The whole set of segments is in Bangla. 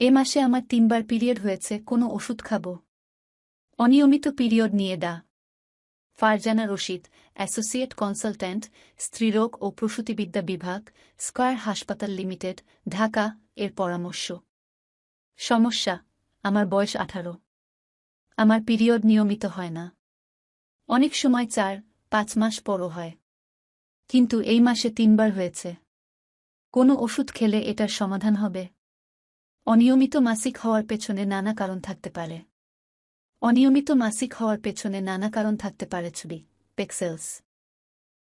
এ মাসে আমার তিনবার পিরিয়ড হয়েছে, কোনো ওষুধ খাব। অনিয়মিত পিরিয়ড নিয়ে দা। ফারজানা রশিদ, অ্যাসোসিয়েট কনসালট্যান্ট, স্ত্রীরোগ ও প্রসূতিবিদ্যা বিভাগ, স্কয়ার হাসপাতাল লিমিটেড, ঢাকা, এর পরামর্শ। সমস্যা, আমার বয়স আঠারো। আমার পিরিয়ড নিয়মিত হয় না। অনেক সময় চার, পাঁচ মাস পরও হয়। কিন্তু এই মাসে তিনবার হয়েছে। কোনো ওষুধ খেলে এটার সমাধান হবে? অনিয়মিত মাসিক হওয়ার পেছনে নানা কারণ থাকতে পারে। অনিয়মিত মাসিক হওয়ার পেছনে নানা কারণ থাকতে পারে ছবি পেক্সেলস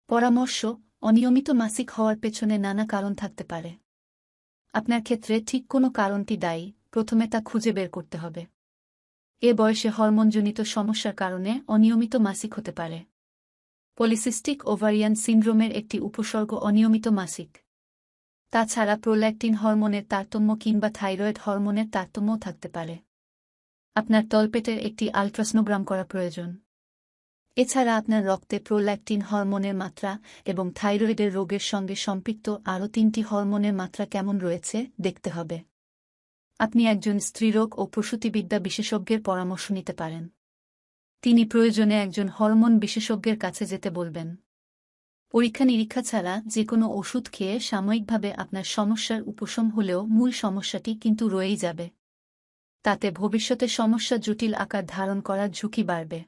পরামর্শ, অনিয়মিত মাসিক হওয়ার পেছনে নানা কারণ থাকতে পারে। আপনার ক্ষেত্রে ঠিক কোনো কারণটি দায়ী, প্রথমে তা খুঁজে বের করতে হবে। এ বয়সে হরমোনজনিত সমস্যার কারণে অনিয়মিত মাসিক হতে পারে। পলিসিস্টিক ওভারিয়ান সিন্ড্রোমের একটি উপসর্গ অনিয়মিত মাসিক। তাছাড়া প্রোল্যাক্টিন হরমোনের তারতম্য কিংবা থাইরয়েড হরমোনের তারতম্যও থাকতে পারে। আপনার তলপেটের একটি আলট্রাসনোগ্রাম করা প্রয়োজন। এছাড়া আপনার রক্তে প্রোল্যাক্টিন হরমোনের মাত্রা এবং থাইরয়েডের রোগের সঙ্গে সম্পৃক্ত আরও তিনটি হরমোনের মাত্রা কেমন রয়েছে দেখতে হবে। আপনি একজন স্ত্রীরোগ ও প্রসূতিবিদ্যা বিশেষজ্ঞের পরামর্শ নিতে পারেন। তিনি প্রয়োজনে একজন হরমোন বিশেষজ্ঞের কাছে যেতে বলবেন। পরীক্ষা নিরীক্ষা ছাড়া যে কোনো ওষুধ খেয়ে সাময়িকভাবে আপনার সমস্যার উপশম হলেও মূল সমস্যাটি কিন্তু রয়েই যাবে। তাতে ভবিষ্যতে সমস্যা জটিল আকার ধারণ করার ঝুঁকি বাড়বে।